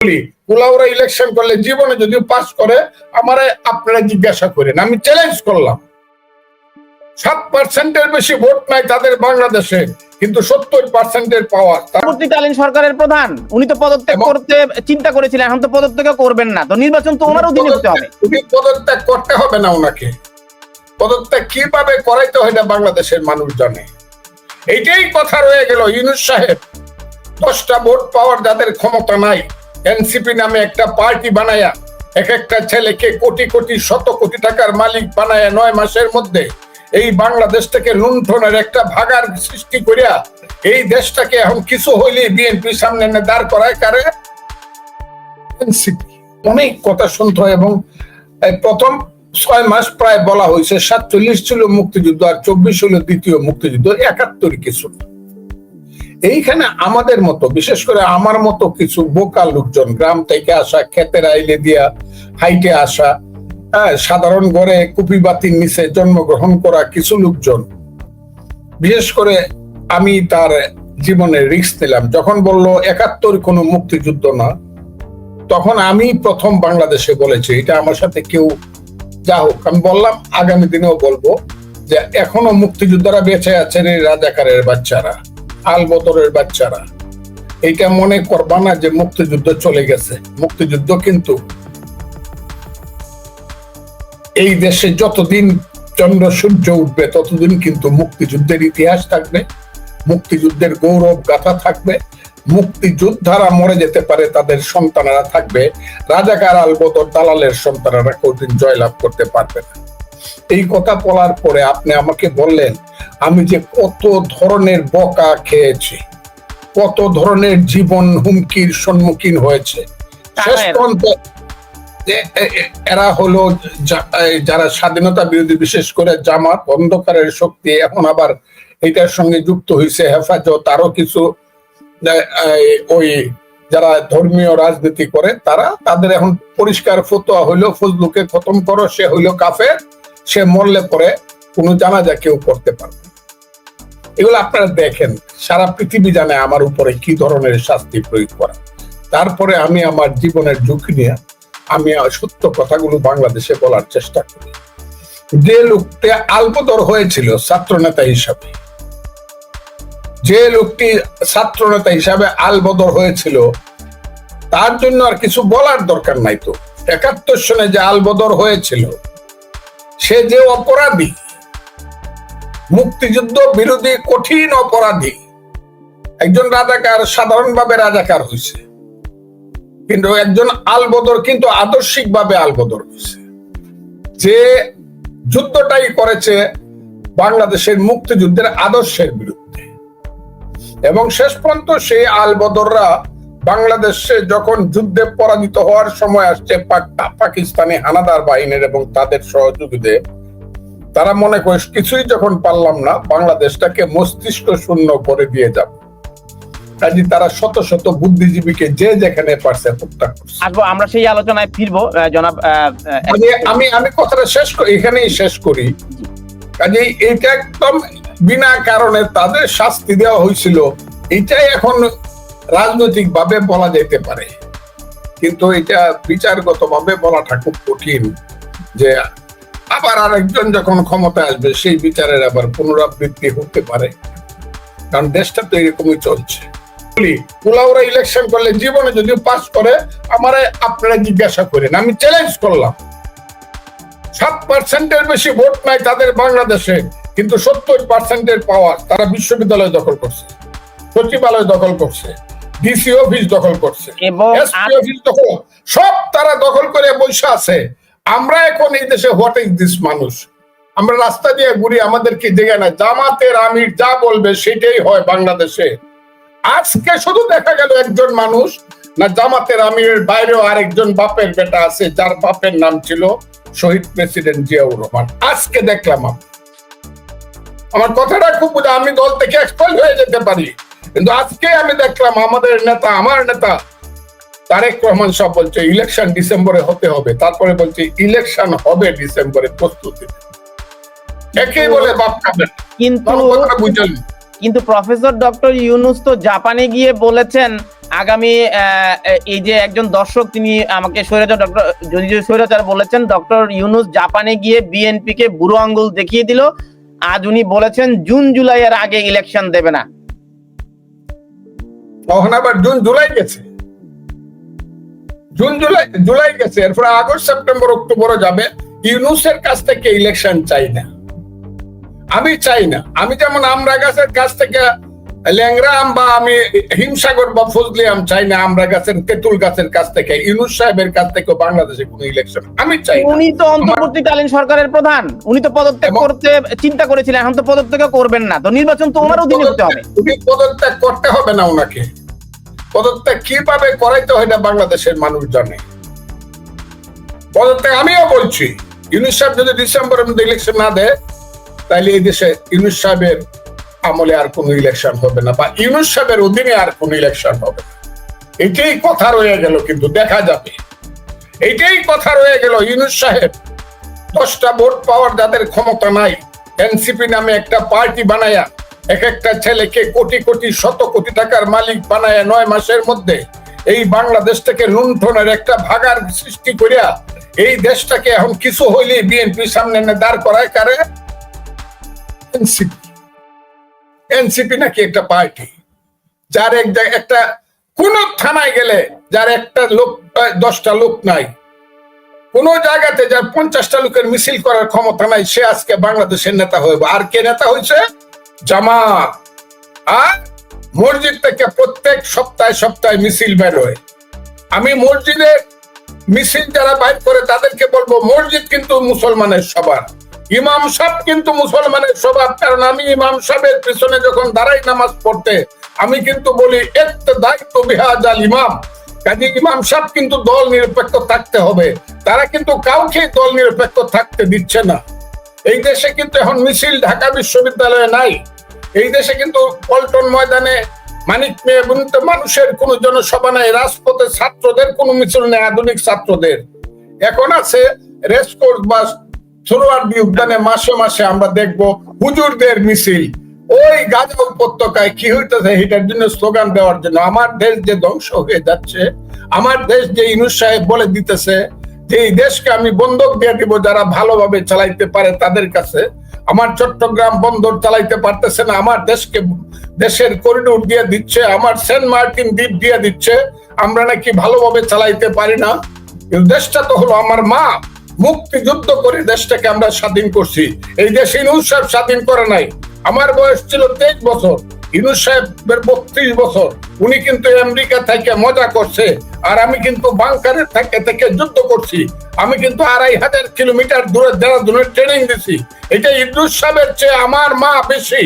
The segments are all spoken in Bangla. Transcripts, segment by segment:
বলি ইলেকশন করলে জীবনে যদি পাস করে আমারে আপনারা জিজ্ঞাসা করেন আমি চ্যালেঞ্জ করলাম। সাত পার্সেন্টের বেশি ভোট নাই তাদের বাংলাদেশে কিন্তু সত্তর পার্সেন্টের পাওয়ার পরবর্তীকালীন সরকারের প্রধান উনি তো পদত্যাগ করতে চিন্তা করেছিলেন এখন তো পদত্যাগ করবেন না। তো নির্বাচন তো ওনার অধীনে হতে হবে। উনি পদত্যাগ করতে হবে না ওনাকে। পদত্যাগ কীভাবে করাইতে হয় না বাংলাদেশের মানুষ জানে। এইটাই কথা রয়ে গেল ইউনুস সাহেব। দশটা ভোট পাওয়ার যাদের ক্ষমতা নাই এনসিপি নামে একটা পার্টি বানায়া, এক একটা ছেলেকে কোটি কোটি, শত কোটি টাকার মালিক বানায়া নয় মাসের মধ্যে এই বাংলাদেশ থেকে লুণ্ঠনের একটা ভাগার সৃষ্টি করিয়া এই দেশটাকে এখন কিছু হইলে বিএনপি সামনে এনে দাঁড় করায় কারে এনসিপি অনেক কথা শুনতে হয় এবং প্রথম ছয় মাস প্রায় বলা হয়েছে সাতচল্লিশ ছিল মুক্তিযুদ্ধ আর চব্বিশ হলো দ্বিতীয় মুক্তিযুদ্ধ, একাত্তর কিছু। এইখানে আমাদের মতো, বিশেষ করে আমার মতো কিছু বোকা লোকজন, গ্রাম থেকে আসা, ক্ষেতের আইলে দিয়া হাইটে আসা হ্যাঁ সাধারণ ঘরে কুপি বাতির নিচে জন্মগ্রহণ করা কিছু লোকজন, বিশেষ করে আমি তার জীবনে রিস্ক নিলাম। যখন বলল, একাত্তর কোনো মুক্তিযুদ্ধ না, তখন আমি প্রথম বাংলাদেশে বলেছি, এটা আমার সাথে কেউ, যা হোক, আমি বললাম, আগামী দিনেও বলব যে, এখনও মুক্তিযোদ্ধারা বেঁচে আছেন এই রাজাকারের বাচ্চারা। আলবদরের বাচ্চারা। এইটা মনে করবা না যে মুক্তিযুদ্ধ চলে গেছে। মুক্তিযুদ্ধ কিন্তু এই দেশে যতদিন চন্দ্র, সূর্য উঠবে, ততদিন কিন্তু মুক্তিযুদ্ধের ইতিহাস থাকবে, মুক্তিযুদ্ধের গৌরব গাথা থাকবে, মুক্তিযোদ্ধারা মরে যেতে পারে, তাদের সন্তানেরা থাকবে, রাজাকার আলবদর দালালের সন্তানেরা কোনদিন জয়লাভ করতে পারবে না। এই কথা বলার পরে আপনি আমাকে বললেন আমি যে কত ধরনের বকা খেয়েছি কত ধরনের জীবন হুমকির সম্মুখীন হয়েছে। শেষ পর্যন্ত এরা হলো যারা স্বাধীনতা বিরোধী বিশেষ করে জামাত অন্ধকারের শক্তি এখন আবার এটার সঙ্গে যুক্ত হয়েছে হেফাজত আরও কিছু ওই যারা ধর্মীয় রাজনীতি করে তারা তাদের এখন পরিষ্কার ফতোয়া হইল ফজলুকে খতম করো সে হইল কাফের। সে মরলে পরে কোনো জানাজা কেউ করতে পারবে এগুলো আপনারা দেখেন, সারা পৃথিবী জানে আমার উপরে কি ধরনের শাস্তি প্রয়োগ করা। তারপরে আমি আমার জীবনের ঝুঁকি নিয়ে আমি সত্য কথাগুলো বাংলাদেশে বলার চেষ্টা করি। যে লোকটি আলবদর হয়েছিল ছাত্রনেতা হিসাবে, যে লোকটি ছাত্রনেতা হিসাবে আলবদর হয়েছিল, তার জন্য আর কিছু বলার দরকার নাই তো। একাত্তর সনে যে আলবদর হয়েছিল সে যে অপরাধী, মুক্তিযুদ্ধ বিরোধী কঠিন অপরাধী, একজন রাজাকার, সাধারণভাবে রাজাকার হয়েছে। কিন্তু একজন আলবদর কিন্তু আদর্শিক ভাবে আলবদর হয়েছে। যে যুদ্ধটাই করেছে বাংলাদেশের মুক্তিযুদ্ধের আদর্শের বিরুদ্ধে। এবং শেষ পর্যন্ত সেই আলবদররা বাংলাদেশে যখন যুদ্ধে পরাজিত হওয়ার সময় আসছে পাকিস্তানি হানাদার বাহিনীর এবং তাদের সহযোগীদের তারা মনে করে কিছুই যখন পারলাম না বাংলাদেশটাকে মস্তিষ্ক শূন্য করে দিয়ে যাব। কাজে তারা শত শত বুদ্ধিজীবীকে যে যেখানে পারছে হত্যা করছে। আসব আমরা সেই আলোচনায় ফিরবো জনাব আমি আমি কথাটা শেষ করি এখানেই শেষ করি। কাজে এইটা একদম বিনা কারণে তাদের শাস্তি দেওয়া হয়েছিল। এটাই এখন রাজনৈতিক ভাবে বলা যেতে পারে। কিন্তু এটা বিচারগত ভাবে বলাটা খুব কঠিন যে আবার আরেকজন যখন ক্ষমতা আসবে, সেই বিচারের আবার পুনরাবৃত্তি হতে পারে। কারণ দেশটা তো এরকমই চলছে। বলি ইলেকশন করলে জীবনে যদি পাস করে, আমারে আপনারা জিজ্ঞাসা করেন, আমি চ্যালেঞ্জ করলাম। সাত পার্সেন্টের বেশি ভোট নাই তাদের বাংলাদেশে, কিন্তু সত্তর পার্সেন্টের পাওয়ার তারা বিশ্ববিদ্যালয় দখল করছে, সচিবালয় দখল করছে। ডিসি অফিস দখল করছে। দখল। সব তারা দখল করে বসে আছে। আমরা এখন এই দেশে হোয়াট ইজ দিস মানুষ? আমরা রাস্তা দিয়ে ঘুরি আমাদেরকে জেগে না। জামাতের আমির যা বলবে সেটাই হয় বাংলাদেশে। আজকে শুধু দেখা গেল একজন মানুষ না জামাতের আমিরের বাইরেও আরেকজন বাপের বেটা আছে যার বাপের নাম ছিল শহীদ প্রেসিডেন্ট জিয়াউর রহমান। আজকে দেখলাম আমার কথাটা খুব বুঝা আমি দল থেকে এক্সপেল হয়ে যেতে পারি। কিন্তু আজকে আমি দেখলাম আমাদের নেতা আমার নেতা তারেক রহমান সব বলছে ইলেকশন ডিসেম্বরে হতে হবে। তারপরে বলছে ইলেকশন হবে ডিসেম্বরে প্রস্তুতি। একেই বলে বাপ কিন্তু বুঝলেন কিন্তু প্রফেসর ডক্টর ইউনুস তো জাপানে গিয়ে বলেছেন আগামী আহ, এই যে একজন দর্শক তিনি আমাকে স্বৈরাচার ডক্টর স্বৈরাচার বলেছেন ডক্টর ইউনুস জাপানে গিয়ে বিএনপি কে বুড়ো আঙ্গুল দেখিয়ে দিল। আজ উনি বলেছেন জুন জুলাই এর আগে ইলেকশন দেবে না। তখন আবার জুন জুলাই গেছে। জুন জুলাই জুলাই গেছে। এরপরে আগস্ট সেপ্টেম্বর অক্টোবরও যাবে। ইউনুসের কাছ থেকে ইলেকশন চাই না। আমি চাই না। আমি যেমন আমরা গাছের কাছ থেকে ল্যাংরা আম বা আমি হিমসাগর বা ফজলি আম চাই না আমরা গাছের তেঁতুল গাছের কাছ থেকে ইউনুস সাহেবের কাছ থেকে বাংলাদেশে কোনো ইলেকশন আমি চাই উনি তো অন্তর্বর্তীকালীন সরকারের প্রধান। উনি তো পদত্যাগ করতে চিন্তা করেছিলেন এখন তো পদত্যাগ করবেন না। তো নির্বাচন তো ওনার অধীনে হতে হবে। উনি পদত্যাগ করতে হবে না ওনাকে। পদত্যাগ কীভাবে করাইতে হয় না বাংলাদেশের মানুষ জানে। পদত্যাগ আমিও বলছি ইউনুস সাহেব যদি ডিসেম্বরের মধ্যে ইলেকশন না দেয়, তাহলে এই দেশে ইউনুস সাহেবের আমলে আর কোনো ইলেকশন হবে না, বা ইউনুস সাহেবের অধীনে আর কোনো ইলেকশন হবে না। এটাই কথা রয়ে গেল কিন্তু দেখা যাবে। এইটাই কথা রয়ে গেল ইউনুস সাহেব। দশটা ভোট পাওয়ার যাদের ক্ষমতা নাই, এনসিপি নামে একটা পার্টি বানায়া এক একটা ছেলেকে কোটি কোটি, শত কোটি টাকার মালিক বানায়া নয় মাসের মধ্যে। এই বাংলাদেশ থেকে লুণ্ঠনের একটা ভাগার সৃষ্টি করিয়া এই দেশটাকে এখন কিছু হইলে বিএনপি সামনে এনে দাঁড় করায় কারে? এনসিপি এনসিপি নাকি একটা পার্টি, যার এক একটা কোন থানায় গেলে যার একটা লোক, দশটা লোক নাই। কোন জায়গাতে যার পঞ্চাশটা লোকের মিছিল করার ক্ষমতা নাই, সে আজকে বাংলাদেশের নেতা হইব আর কে নেতা হয়েছে জামাত আর মসজিদ থেকে প্রত্যেক সপ্তাহে সপ্তাহে মিছিল বের হয় আমি মসজিদে মিছিল যারা বাইর করে তাদেরকে বলব, মসজিদ কিন্তু মুসলমানের সবার। ইমাম সাহেব কিন্তু মুসলমানের স্বভাব কারণ আমি ইমাম সাহেবের পিছনে যখন দাঁড়াই নামাজ পড়তে, আমি কিন্তু বলি দায়িত্ব বিহাজ আল ইমাম। কাজে ইমাম সাহেব কিন্তু দল নিরপেক্ষ থাকতে হবে। তারা কিন্তু কাউকে দল নিরপেক্ষ থাকতে দিচ্ছে না। এই দেশে কিন্তু এখন মিছিল ঢাকা বিশ্ববিদ্যালয়ে নাই। এই দেশে কিন্তু পল্টন ময়দানে মানিক মেয়ে বন্ধু মানুষের কোনো জনসভা নাই, রাজপথে ছাত্রদের কোনো মিছিল নেই, আধুনিক ছাত্রদের। এখন আছে রেসকোর্স বা সোহরাওয়ার্দী উদ্যানে মাসে মাসে আমরা দেখব হুজুরদের মিছিল। ওই গাজা উপত্যকায় কি হইতেছে এটার জন্য স্লোগান দেওয়ার জন্য। আমার দেশ যে ধ্বংস হয়ে যাচ্ছে, আমার দেশ যে ইনুস সাহেব বলে দিতেছে যে এই দেশকে আমি বন্ধক দিয়ে দিব, যারা ভালোভাবে চালাইতে পারে তাদের কাছে, আমার চট্টগ্রাম বন্দর চালাইতে পারতেছে না, আমার দেশকে, দেশের করিডোর দিয়ে দিচ্ছে, আমার সেন্ট মার্টিন দ্বীপ দিয়ে দিচ্ছে, আমরা নাকি ভালোভাবে চালাইতে পারি না। দেশটা তো হলো আমার মা, মুক্তিযুদ্ধ করে দেশটাকে আমরা স্বাধীন করছি। এই দেশ ইনুস স্বাধীন করে নাই। আমার বয়স ছিল তেইশ বছর, ইনুস সাহেবের বত্রিশ বছর। উনি কিন্তু আমেরিকা থেকে মজা করছে, আর আমি কিন্তু বাংকারের থেকে থেকে যুদ্ধ করছি। আমি কিন্তু আড়াই হাজার কিলোমিটার দূরে দেরাদুনের ট্রেনিং দিছি। এটা ইনুস সাহেবের চেয়ে আমার মা বেশি।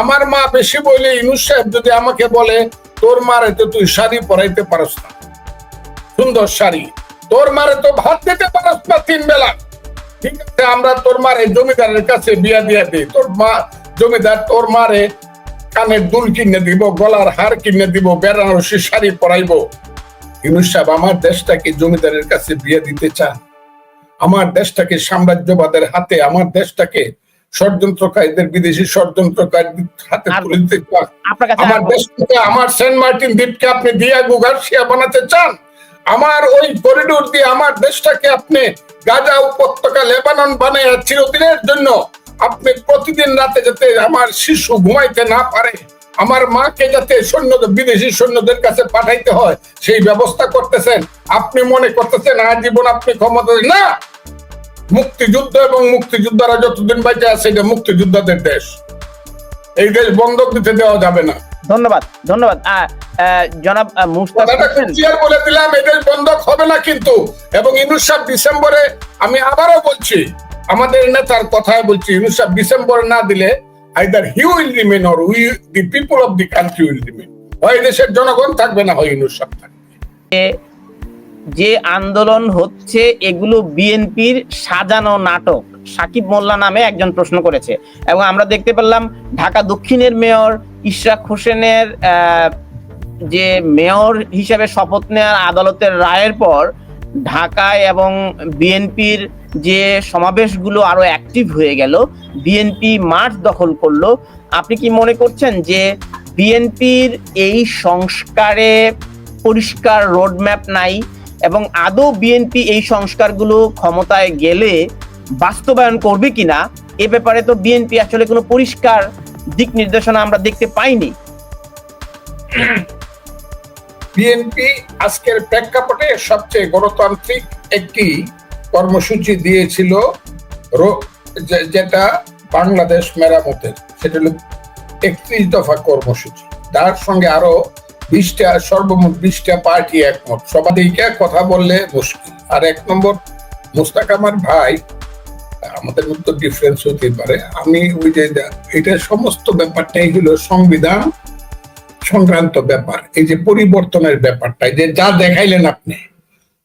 আমার মা বেশি বলে ইনুস সাহেব যদি আমাকে বলে, তোর মারে তো তুই শাড়ি পরাইতে পারস না। সুন্দর শাড়ি। তোর মারে তো ভাত দিতে পারস না তিন বেলা। ঠিক আছে, আমরা তোর মারে জমিদারের কাছে বিয়া দিয়া দিই। তোর মা জমিদার তোর মারে কানের দুল কিনে দিব গলার হার কিনে দিব বেনারসি শাড়ি পরাইবো। ইউনুস সাহেব আমার দেশটাকে জমিদারের কাছে বিয়ে দিতে চান। আমার দেশটাকে সাম্রাজ্যবাদের হাতে আমার দেশটাকে ষড়যন্ত্রকারীদের বিদেশি ষড়যন্ত্রকারীদের হাতে তুলে দিতে চান। আমার দেশটাকে আমার সেন্ট মার্টিন দ্বীপকে আপনি দিয়াগু গার্সিয়া বানাতে চান? আমার ওই করিডোর দিয়ে আমার দেশটাকে আপনি গাজা উপত্যকা লেবানন বানায় চিরদিনের জন্য আপনি প্রতিদিন রাতে যাতে আমার শিশু ঘুমাইতে না পারে আমার মাকে যাতে সৈন্য বিদেশি সৈন্যদের কাছে পাঠাইতে হয় সেই ব্যবস্থা করতেছেন। আপনি মনে করতেছেন আজীবন আপনি ক্ষমতা না! মুক্তিযুদ্ধ এবং মুক্তিযোদ্ধারা যতদিন বাইচে আছে এটা মুক্তিযোদ্ধাদের দেশ। এই দেশ বন্ধক দিতে দেওয়া যাবে না। ধন্যবাদ ধন্যবাদ। জনাব বলে দিলাম এদের বন্ধক হবে না কিন্তু। এবং ইনুস ডিসেম্বরে আমি আবারও বলছি আমাদের নেতার কথায় বলছি সাহেব ডিসেম্বরে না দিলে either he will remain or we the people of the country will remain হয় দেশের জনগণ থাকবে না, হয় সাহেব থাকবে। যে আন্দোলন হচ্ছে, এগুলো বিএনপির সাজানো নাটক। সাকিব মোল্লা নামে একজন প্রশ্ন করেছে। এবং আমরা দেখতে পেলাম ঢাকা দক্ষিণের মেয়র ইশরাক হোসেনের যে মেয়র হিসেবে শপথ নেওয়ার আদালতের রায়ের পর ঢাকায় এবং বিএনপির যে সমাবেশগুলো আরও অ্যাক্টিভ হয়ে গেল, বিএনপি মাঠ দখল করল। আপনি কি মনে করছেন যে বিএনপির এই সংস্কারে পরিষ্কার রোডম্যাপ নাই এবং আদৌ বিএনপি এই সংস্কারগুলো ক্ষমতায় গেলে বাস্তবায়ন করবে কিনা? এ ব্যাপারে তো বিএনপি আসলে কোনো পরিষ্কার দিক নির্দেশনা আমরা দেখতে পাইনি। বিএনপি আজকের প্রেক্ষাপটে সবচেয়ে গণতান্ত্রিক একটি কর্মসূচি দিয়েছিল যেটা বাংলাদেশ মেরামতের। সেটা হলো একত্রিশ দফা কর্মসূচি। তার সঙ্গে আরও বিশটা, সর্বমোট বিশটা পার্টি একমত। সবাইকে কথা বললে মুশকিল। আর এক নম্বর, মুস্তাক আমার ভাই, আমাদের মধ্যে ডিফারেন্স হতে পারে। আমি ওই যে এটা সমস্ত ব্যাপারটাই হলো সংবিধান সংক্রান্ত ব্যাপার, এই যে পরিবর্তনের ব্যাপারটা যে যা দেখাইলেন আপনি,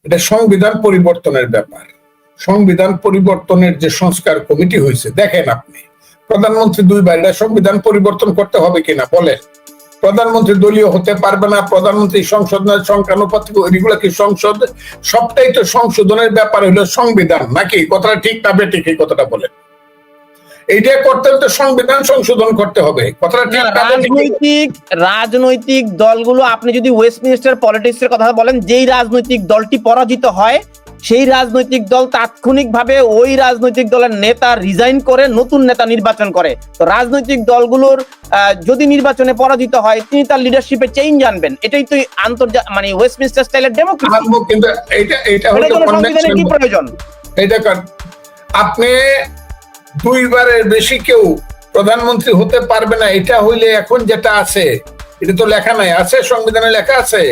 এটা সংবিধান পরিবর্তনের ব্যাপার। সংবিধান পরিবর্তনের যে সংস্কার কমিটি হয়েছে, দেখেন আপনি, প্রধানমন্ত্রী দুইবার এটা সংবিধান পরিবর্তন করতে হবে কিনা বলেন। প্রধানমন্ত্রী দলীয় হতে পারবে না, প্রধানমন্ত্রী সংসদ সংখ্যানুপাতিক এগুলো কি সংসদ? সবটাই তো সংশোধনের ব্যাপার হলো সংবিধান, নাকি? কথাটা ঠিক না বেঠিক এই কথাটা বলেন। এইটা করতে হলে সংবিধান সংশোধন করতে হবে। কথাটা ঠিক রাজনৈতিক রাজনৈতিক দলগুলো আপনি যদি ওয়েস্টমিনিস্টার পলিটিক্স এর কথা বলেন যেই রাজনৈতিক দলটি পরাজিত হয় সেই রাজনৈতিক দল তাৎক্ষণিকভাবে ওই রাজনৈতিক দলের নেতা রিজাইন করে নতুন নেতা নির্বাচন করে। তো রাজনৈতিক দলগুলোর যদি নির্বাচনে পরাজিত হয় তিনি তার লিডারশিপে চেঞ্জ আনবেন। এটাই তো আন্তর্জাতিক মানে ওয়েস্টমিনিস্টার স্টাইলের ডেমোক্রেসি কিন্তু এইটা এইটা হলো সংবিধানের কি প্রয়োজন? কার- আপনি দুইবারের বেশি কেউ প্রধানমন্ত্রী হতে পারবে না এটা হইলে এখন যেটা আছে এটা তো লেখা নাই আছে সংবিধানে লেখা আছে?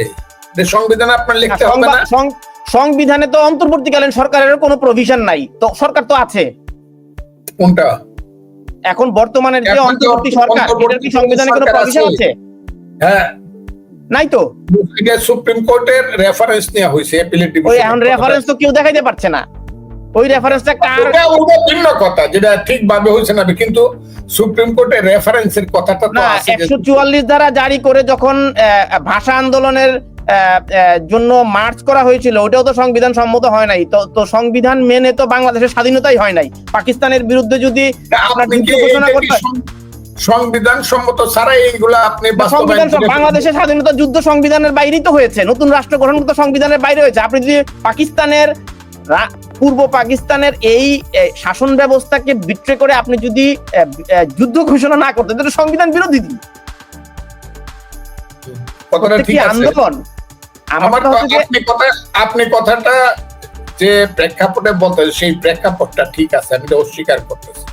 সংবিধান আপনার লিখতে হবে না? সংবিধানে তো অন্তর্বর্তীকালীন সরকারের কোনো প্রভিশন নাই। তো সরকার তো আছে। কোনটা? এখন বর্তমানের যে অন্তর্বর্তী সরকার এটার কি সংবিধানে কোনো প্রভিশন আছে। হ্যাঁ। নাই তো? সুপ্রিম কোর্টের রেফারেন্স নেওয়া হয়েছে এখন রেফারেন্স তো কেউ দেখাইতে পারছে না। ওই রেফারেন্সটা কার? ওটা ভিন্ন কথা যেটা ঠিকভাবে হয়েছে না কিন্তু সুপ্রিম কোর্টের রেফারেন্সের কথাটা তো আছে যে- একশো চুয়াল্লিশ দ্বারা জারি করে যখন ভাষা আন্দোলনের জন্য মার্চ করা হয়েছিল ওটাও তো সংবিধান সম্মত হয় নাই। তো তো সংবিধান মেনে তো বাংলাদেশের স্বাধীনতাই হয় নাই। পাকিস্তানের বিরুদ্ধে যদি আপনার আপনি যুদ্ধ ঘোষণা এটা কি করতে সং- সংবিধান সম্মত ছাড়া এইগুলা আপনি বাংলাদেশের স্বাধীনতা যুদ্ধ সংবিধানের বাইরেই তো হয়েছে। নতুন রাষ্ট্র গঠন তো সংবিধানের বাইরে হয়েছে। আপনি যদি পাকিস্তানের পূর্ব পাকিস্তানের এই শাসন ব্যবস্থাকে বিট্রে করে আপনি যদি যুদ্ধ ঘোষণা না করতেন তাহলে সংবিধান বিরোধী দিন। আন্দোলন আমার কথা আপনি কথাটা যে প্রেক্ষাপটে বলতে সেই প্রেক্ষাপটটা ঠিক আছে আমি অস্বীকার করতেছি।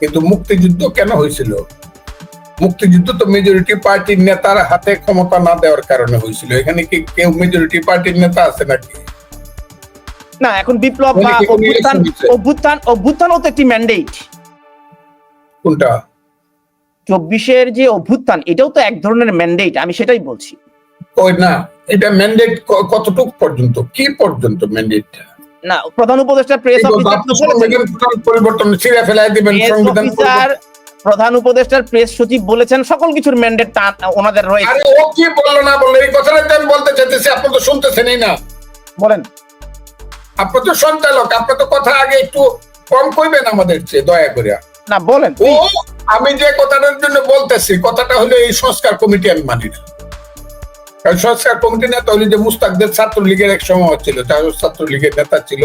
কিন্তু মুক্তিযুদ্ধ কেন হয়েছিল? মুক্তিযুদ্ধ তো মেজরিটি পার্টির নেতার হাতে ক্ষমতা না দেওয়ার কারণে হয়েছিল। এখানে কি কেউ মেজরিটি পার্টির নেতা আছে নাকি? না এখন বিপ্লব বা অনেকে অভ্যুত্থান অভ্যুত্থান অভ্যুত্থানও তো একটি ম্যান্ডেট কোনটা? চব্বিশের যে অভ্যুত্থান এটাও তো এক ধরনের ম্যান্ডেট আমি সেটাই বলছি। ওই না এটা ম্যান্ডেট কতটুকু পর্যন্ত? কি পর্যন্ত ম্যান্ডেটটা না প্রধান উপদেষ্টা প্রেস তো পরিবর্তন ছিঁড়ে ফেলাই দিবেন সংবিধান প্রধান উপদেষ্টার প্রেস সচিব বলেছেন সকল কিছুর ম্যান্ডেট ওনাদের রয়েছে। আরে ও কি বলল না বলল? এই কথাটা তো আমি বলতে চাইতেছি আপনি তো শুনতেছেনই না। বলেন। আপনি তো সঞ্চালক আপনি তো কথা আগে একটু কম কইবেন আমাদের চেয়ে দয়া করে না বলেন ও আমি যে কথাটার জন্য বলতেছি কথাটা হলো এই সংস্কার কমিটি আমি মানি না। কারণ সংস্কার কমিটি নেতা হলো যে মুস্তাকদের ছাত্রলীগের এক সময় ছিল ছাত্রলীগের নেতা ছিল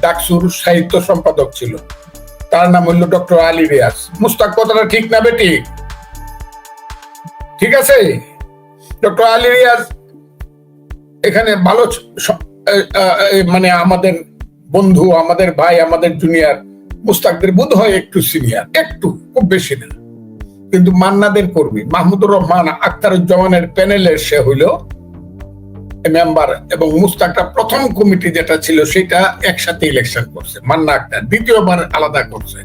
ডাকসুর সাহিত্য সম্পাদক ছিল। তার নাম হইল ডক্টর আলী রিয়াজ। মুস্তাক কথাটা ঠিক না বেটি? ঠিক আছে? ডক্টর আলী রিয়াজ এখানে ভালো মানে আমাদের বন্ধু, আমাদের ভাই, আমাদের জুনিয়র মুস্তাকদের বোধ হয় একটু সিনিয়র একটু, খুব বেশি না। কিন্তু মান্নাদের কর্মী, মাহমুদুর রহমান আখতারুজ্জামানের প্যানেলের সে হইল মেম্বার এবং মুস্তাকটা প্রথম কমিটি যেটা ছিল সেটা একসাথে ইলেকশন করছে, মান্না আক্তার দ্বিতীয়বার আলাদা করছে।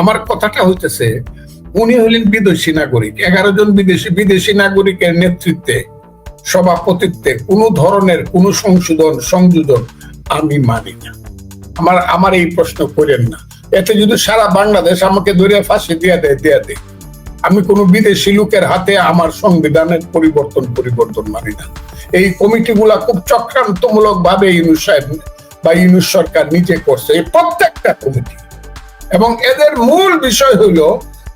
আমার কথাটা হইতেছে, উনি হলেন বিদেশি নাগরিক, এগারো জন বিদেশি বিদেশি নাগরিকের নেতৃত্বে সভাপতিত্বে কোনো ধরনের কোনো সংশোধন, সংযোজন আমি মানি না। আমার আমার এই প্রশ্ন করেন না। এতে যদি সারা বাংলাদেশ আমাকে ধরে ফাঁসি দিয়া দেয় দিয়া দেয়, আমি কোনো বিদেশি লোকের হাতে আমার সংবিধানের পরিবর্তন পরিবর্তন মানি না। এই কমিটিগুলা খুব চক্রান্তমূলক ভাবে ইউনুস সাহেব বা ইউনুস সরকার নিজে করছে, এই প্রত্যেকটা কমিটি। এবং এদের মূল বিষয় হইল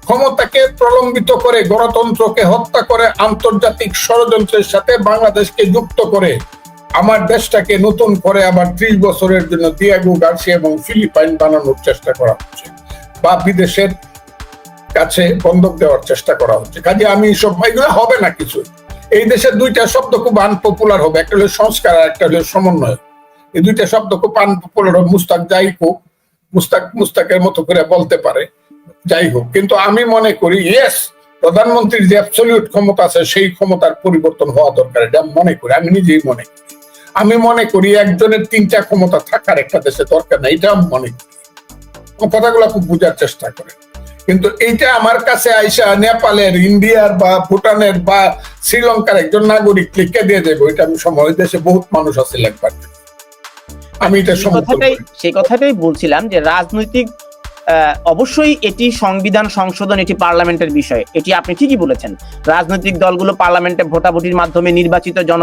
ক্ষমতাকে প্রলম্বিত করে, গণতন্ত্রকে হত্যা করে, আন্তর্জাতিক ষড়যন্ত্রের সাথে বাংলাদেশকে যুক্ত করে, আমার দেশটাকে নতুন করে আবার ত্রিশ বছরের জন্য দিয়াগো গার্সিয়া এবং ফিলিপাইন বানানোর চেষ্টা করা হচ্ছে বা বিদেশের কাছে বন্ধক দেওয়ার চেষ্টা করা হচ্ছে। কাজে আমি সব এগুলো হবে না কিছু। এই দেশের দুইটা শব্দ খুব আনপপুলার হবে, একটা হলো সংস্কার আর একটা হলো সমন্বয়। এই দুইটা শব্দ খুব আনপপুলার হবে, মুস্তাক যাই হোক, মুস্তাক, মুস্তাকের মতো করে বলতে পারে। যাই হোক কিন্তু আমি মনে করি ইয়েস প্রধানমন্ত্রীর যে অ্যাবসলিউট ক্ষমতা আছে সেই ক্ষমতার পরিবর্তন হওয়া দরকার এটা মনে করি আমি নিজেই মনে করি। আমি মনে করি একজনের তিনটা ক্ষমতা থাকার একটা দেশে দরকার নেই এটা আমি মনে করি। কথাগুলো খুব বোঝার চেষ্টা করে কিন্তু এইটা আমার কাছে আইসা নেপালের ইন্ডিয়ার বা ভুটানের বা শ্রীলঙ্কার একজন নাগরিক লিখে দিয়ে দেবো এটা আমি সময় দেশে বহুত মানুষ আছে লেখবার আমি এটা সেই কথাটাই করি। সেই কথাটাই বলছিলাম যে রাজনৈতিক অবশ্যই এটি সংবিধান সংশোধন, এটি পার্লামেন্টের বিষয়। এটি আপনি ঠিকই বলেছেন। রাজনৈতিক দলগুলো পার্লামেন্টে ভোটাভুটির মাধ্যমে নির্বাচিত জন